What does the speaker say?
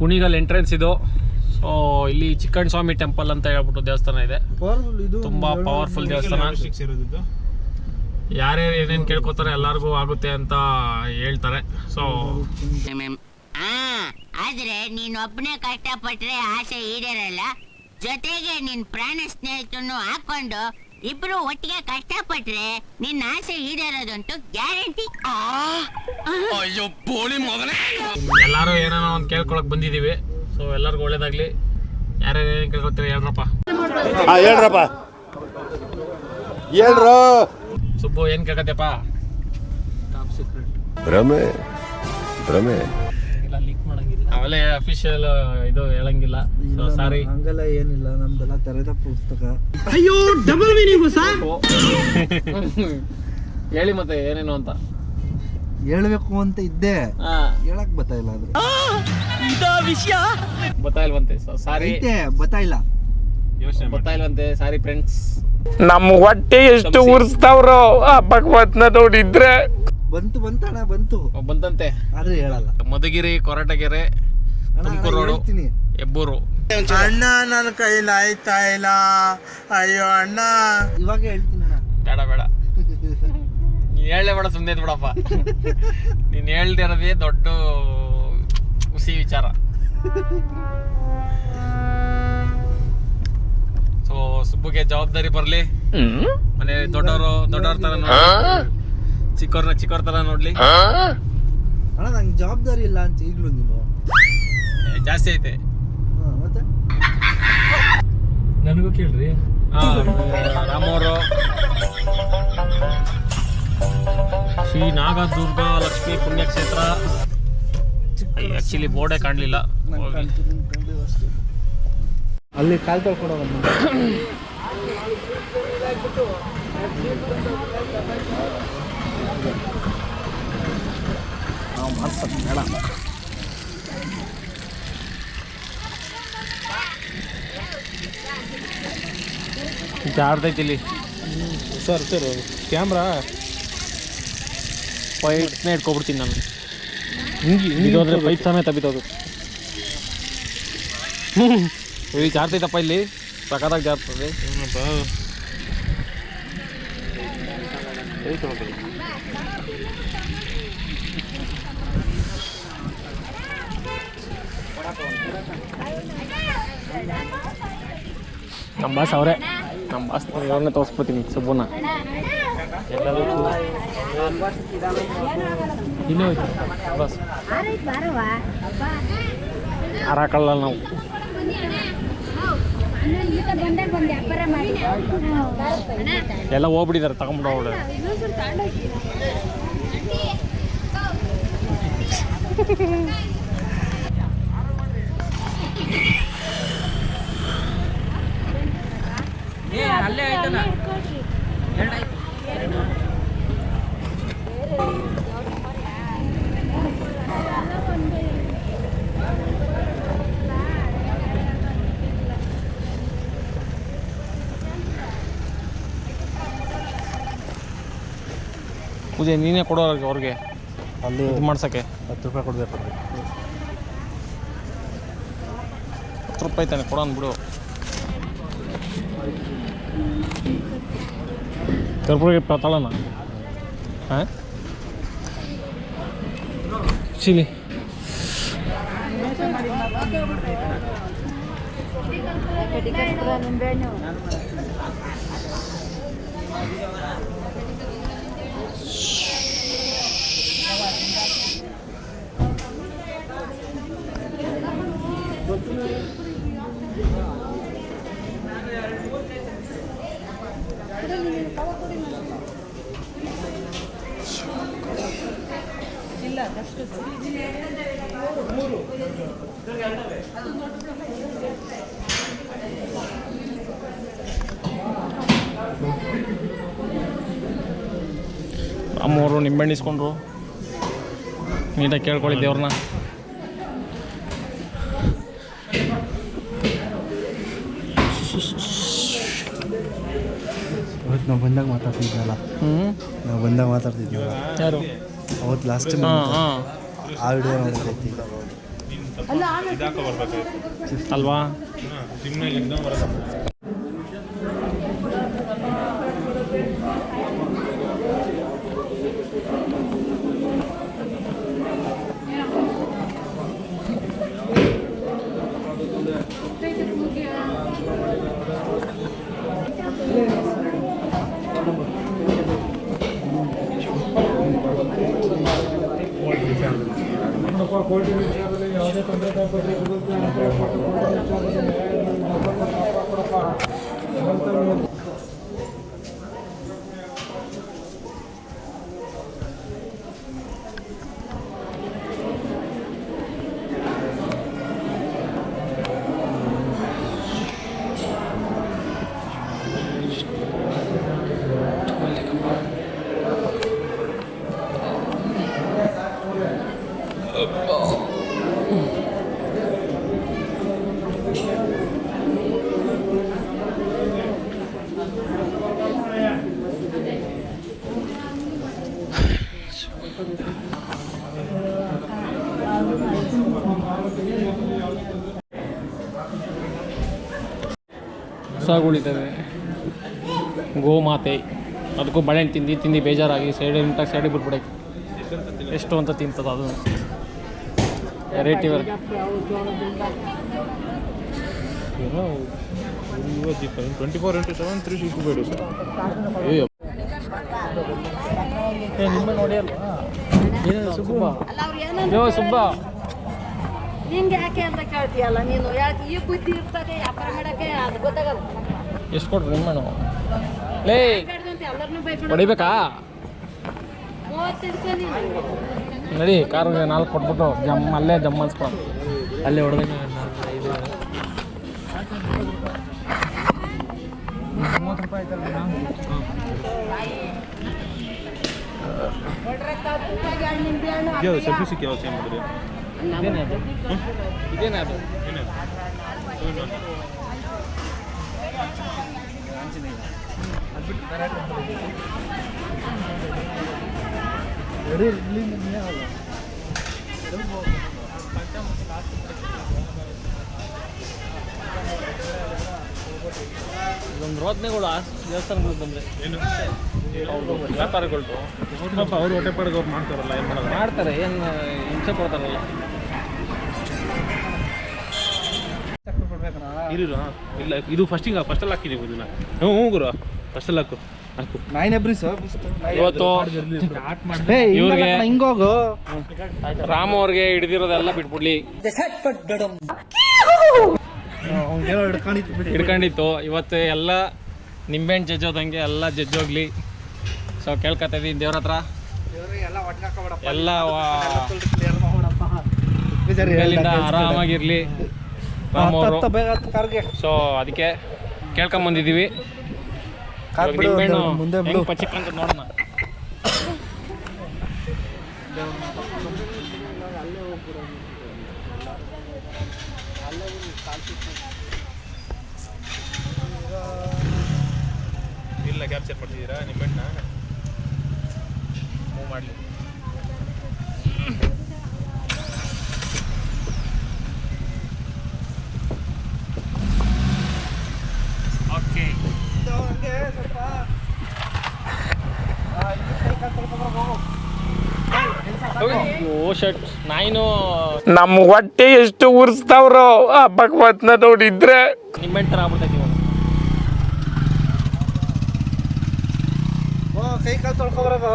Kunigal entrance ಇದು. So ಇಲ್ಲಿ ಚಿಕ್ಕಣ್ಣ ಸ್ವಾಮಿ temple ಅಂತ ಹೇಳ್ಬಿಟ್ಟು ದೇವಸ್ಥಾನ ಇದೆ. ಪವರ್ಫುಲ್ ಇದು ತುಂಬಾ ಪವರ್ಫುಲ್ ದೇವಸ್ಥಾನ. ಯಾರ್ಯಾರು ಏನೇನು ಕೇಳ್ಕೊತಾರೆ ಎಲ್ಲರಿಗೂ ಆಗುತ್ತೆ ಅಂತ ಹೇಳ್ತಾರೆ. ಸೊ ಆದ್ರೆ ನೀನ್ ಒಬ್ನೇ ಕಷ್ಟಪಟ್ರೆ ಆಸೆ ಈಡೇರಲ್ಲ. ಜೊತೆಗೆ ನಿನ್ ಪ್ರಾಣ ಸ್ನೇಹಿತನು ಹಾಕೊಂಡು ಇಬ್ರು ಒಟ್ಟಿಗೆ ಕಷ್ಟಪಟ್ರೆ ನಿನ್ನ ಆಸೆ ಈಡೇರೋದಂತೂ ಗ್ಯಾರಂಟಿ. ಎಲ್ಲರೂ ಏನೋ ಒಂದು ಕೇಳ್ಕೊಳಕ್ ಬಂದಿದೀವಿ ಸೊ ಎಲ್ಲರಿಗೂ ಒಳ್ಳೇದಾಗ್ಲಿ. ಯಾರ್ಯಾರು ಏನೇನು ಕೇಳ್ಕೊತೀರಿ ಹೇಳ್ರಪ್ಪ. ಹೇಳ್ರಪ್ಪ. ಹೇಳ್ರು. ಸುಬ್ಬು ಏನು ಸೀಕ್ರೆಟ್ ಭ್ರಮೆ. ಭ್ರಮೆ. ಅವೆಲ್ಲ ಅಫಿಷಿಯಲ್ ಇದು ಹೇಳಂಗಿಲ್ಲ. ಸೊ ಸಾರಿ ಹಂಗಲ್ಲ ಏನಿಲ್ಲ ನಮ್ದೆಲ್ಲ ತೆರೆದ ಪುಸ್ತಕ. ಅಯ್ಯೋ ಡಬಲ್ ಮೀನಿಂಗ್ ಹೇಳಿ ಮತ್ತೆ ಏನೇನು ಅಂತ? ಹೇಳ್ಬೇಕು ಅಂತ ಇದ್ದೆ. ಹಾ. ಹೇಳಕ್ ಬತ್ತಾ ಇಲ್ಲ ಅದು ವಿಷಯ. ಸೊ ಸಾರಿ ಐತೆ ಬತ್ತಾ ಇಲ್ಲ. ಯೋಚನೆ ಗೊತ್ತಾಯಿಲ್ವಂತೆ ಸಾರಿ ಫ್ರೆಂಡ್ಸ್ ನಮ್ಮ ಹೊಟ್ಟೆ ಎಷ್ಟು ಉರ್ಸ್ತಾವ್ರೋ ಆ ಭಗವತ್ನ ನೋಡಿದ್ರೆ. ಬಂತು ಬಂತಣ್ಣ ಬಂತು. ಬಂತಂತೆ. ಆದ್ರೆ ಹೇಳಲ್ಲ. ಮಧುಗಿರಿ ಕೊರಟಗೆರೆ. ತುಮಕೂರು ರೋಡು. ಹೆಬ್ಬೂರು. ಅಣ್ಣ ನನ್ನ ಕೈಲಿ ಆಯ್ತಾ ಇಲ್ಲ? ಅಯ್ಯೋ ಅಣ್ಣ. ಇವಾಗ ಹೇಳ್ತೀನಿ ಬೇಡ ಬೇಡ. ನೀನ್ ಹೇಳಲೇ ಬೇಡ ಸುಮ್ಮನೆ ಬಿಡಪ್ಪ. ನೀನ್ ಹೇಳ್ದಿರೋದೇ ದೊಡ್ಡ ಖುಷಿ ವಿಚಾರ. ಸೊ ಸುಬ್ಬುಗೆ ಜವಾಬ್ದಾರಿ ಬರಲಿ. ಮನೆ ದೊಡ್ಡವರು ದೊಡ್ಡವ್ರ ತರ ಚಿಕ್ಕವ್ರನ್ನ ಚಿಕ್ಕವ್ರ ತರ ನೋಡ್ಲಿ. ಅಣ್ಣ ನಂಗೆ ಜವಾಬ್ದಾರಿ ಇಲ್ಲ ಅಂತ ಈಗ್ಲೂ ನೀನು. ಜಾಸ್ತಿ ಐತೆ. ಹಾ, ಮತ್ತೆ? ನನಗೂ ಕೇಳ್ರಿ. ನಮ್ಮವರು ಶ್ರೀ ನಾಗದುರ್ಗ ಲಕ್ಷ್ಮೀ ಪುಣ್ಯಕ್ಷೇತ್ರ ಆಕ್ಚುಲಿ ಬೋರ್ಡೇ ಕಾಣಲಿಲ್ಲ. ಅಲ್ಲಿ ಕಾಲ್ ತೊಳ್ಕೊಡೋ ನಾವು ಮಾಡ್ಸಕ್ ಬೇಡ. ಜಾರ್ದೈತಿ ಇಲ್ಲಿ. Sir sir camera? ಪೈಪ್ನೇ ಇಟ್ಕೊಬಿಡ್ತೀನಿ ನಾನು. ಹಿಂಗೆ ಹಿಂಗೆ ಪೈಪ್ ಸಮೇತ ಬಿದ್ದೋದು. ಹ್ಞೂ ಇಲ್ಲಿ ಜಾರ್ತೈತಪ್ಪ ಇಲ್ಲಿ. ಸಖತ್ತಾಗಿ ಜಾರ್ತದೆ. ನಮ್ಮ ಬಾಸ್ ಅವರೇ. ನಮ್ಮ ಬಾಸ್ ಅವ್ರನ್ನೇ ತೋರಿಸ್ಬಿಡ್ತೀನಿ ಸುಬ್ಬನ. ಎಲ್ಲದಕ್ಕೂ ನಾವು. ಎಲ್ಲ ಹೋಗ್ಬಿಟ್ಟಿದ್ದಾರೆ ತಗೊಂಬಿಡೋ ಅವ್ರು. ಪೂಜೆ ನೀನೇ ಕೊಡೋ ಅವ್ರಿಗೆ. ಅವ್ರಿಗೆ ಅಲ್ಲಿ ಇದು ಮಾಡ್ಸೋಕ್ಕೆ. ಹತ್ತು ರೂಪಾಯಿ ಕೊಡ್ಬೇಕು ಹತ್ತು ರೂಪಾಯಿ ತಾನೆ ಕೊಡೋಣ ಬಿಡು ಕರ್ಪೂರಗೆ ತಗೊಳ್ಳೋಣ ಹಾಂ ಚಿಲಿ ಅಮ್ಮವರು ನಿಂಬೆಹಣ್ಣಿಸ್ಕೊಂಡ್ರು ನೀಟಾಗಿ ಕೇಳ್ಕೊಳ್ಳಿ ದೇವ್ರನ್ನ. ನಾವು ಬಂದಾಗ ಮಾತಾಡ್ತಿದ್ನಲ್ಲ ಹ್ಞೂ ನಾವು ಬಂದಾಗ ಮಾತಾಡ್ತಿದ್ನಲ್ಲ ಯಾರು? ಅವತ್ತು ಲಾಸ್ಟ್ ಟೈಮ್ ಹಾಂ ಹಾಂ. ಆ ವಿಡಿಯೋ ನೋಡ್ತೈತಿ ಅಲ್ವಾ? ಅಥವಾ ಕೋರ್ಟಿನ ವಿಚಾರದಲ್ಲಿ ಯಾವುದೇ ತೊಂದರೆ ಬಗ್ಗೆ ವಿರುದ್ಧ ಕೊಟ್ಟು ಕೋರ್ಟಿನ ವಿಚಾರದಲ್ಲಿ ಹಸುಗಳಿದ್ದಾವೆ ಗೋಮಾತೆ ಅದಕ್ಕೂ ಬಳೆಹಣ್ಣು ತಿಂದು ತಿಂದು ಬೇಜಾರಾಗಿ ಸೈಡ್ ಇಂಟ ಸೈಡಿಗೆ ಬಿಟ್ಬಿಡಕ್ಕೆ ಎಷ್ಟು ಅಂತ ತಿಂತದ ಅದು. Variety twenty four into seven three sixty five ನಿಮ್ಮ ನೋಡಿ ಅಲ್ವಾ? ಸುಬ್ಬ. ನಿಂಗೆ ಯಾಕೆ ಅಂತ ಕೇಳ್ತೀಯಲ್ಲ ನೀನು? ಯಾಕೆ ಈ ಬುದ್ಧಿ ಇರ್ತದೆ ವ್ಯಾಪಾರ ಮಾಡಕ್ಕೆ ಅದು ಗೊತ್ತಾಗಲ್ಲ. ಎಷ್ಟು ಕೊಡ್ರಿ ನಿಮ್ಮಣ್ಣು ಲೇ ಎಲ್ಲರನ್ನೂ ಬೈಬಿಡು ಹೊಡಿಬೇಕಾ? ನೀನು. ನಡಿ ಕಾರ್ ನಾಲ್ಕು ಕೊಟ್ಬಿಟ್ಟು ಜಮ್ ಅಲ್ಲೇ ಜಮ್ ಅನ್ಸ್ಕೊ. ಅಲ್ಲೇ ಸೆಲ್ಫಿ ಸಿಕ್ಕಿ ಯಾವ ಸೇಮ್ ಮಾಡಿದ್ರಿ? ಇದೇನೇ ಅದು ಇದೇನೇ ಅದು ಇದೊಂದು ರೋದನೆಗಳು ದೇವಸ್ಥಾನಗಳು ಬಂದರೆ. ಏನು? ವ್ಯಾಪಾರಗಳು ಅವ್ರು ಹೊಟ್ಟೆ ಪಾಡಿಗೆ ಅವ್ರು ಮಾಡ್ತಾರಲ್ಲ ಏನು ಮಾಡೋದು? ಮಾಡ್ತಾರೆ ಏನು ಹಿಂಸೆ ಕೊಡ್ತಾರಲ್ಲ. ಇಲ್ಲ ಇದು ಫಸ್ಟಿಂಗ್ ಫಸ್ಟಲ್ಲಿ ಹಾಕಿದ್ದೀವಿ ಇದನ್ನ ಹ್ಞೂ ಹ್ಞೂ ಗುರು. ಫಸ್ಟಲ್ಲಿ ಹಾಕು ಹಾಕು. ನೈನ್ ಎಬ್ರಿ ಸರ್ ಇವತ್ತು ಇವ್ರಿಗೆ ಹಿಂಗೋಗು ರಾಮ ಅವ್ರಿಗೆ ಹಿಡಿದಿರೋದೆಲ್ಲ ಬಿಟ್ಬಿಡ್ಲಿ. ಹಿಡ್ಕೊಂಡಿತ್ತು ಇವತ್ತು ಎಲ್ಲ ನಿಂಬೆಹಣ್ಣು ಜಜ್ಜೋದಂಗೆ ಎಲ್ಲ ಜಜ್ಜೋಗ್ಲಿ. ಸೊ ಕೇಳ್ಕೊತಾ ದೇವ್ರ ಹತ್ರ. ಎಲ್ಲ ಆರಾಮಾಗಿರ್ಲಿ. ಸೊ ಅದಕ್ಕೆ ಕೇಳ್ಕೊಂಬಂದಿದ್ದೀವಿ ಬಂದಿದೀವಿ ಇವಾಗ ಬಿಡು, ಮುಂದೆ ಬಿಡು. ಹೆಂಗ್ ಪಚಿಕ್ಕಂತ ನೋಡೋಣ ಇಲ್ಲ ಕ್ಯಾಪ್ಚರ್ ಮಾಡ್ತಿದ್ದೀರಾ ನಿಮ್ಮ ಮೂವ್ ಮಾಡಲಿ. ಓ ಶಟ್ ನಾಯಿನು ನಮ್ಮ ಹೊಟ್ಟೆ ಎಷ್ಟು ಉರ್ಸ್ತಾವ್ರು ಆ ಭಗವತ್ನ ನೋಡಿದ್ರೆ. ನಿಂಬೆಹಣ್ಣು ಥರ ಆಗ್ಬಿಡ್ತೈತಿ ಓ ಕೈ ಕಾಲು ತೊಳ್ಕೊಬರೋದು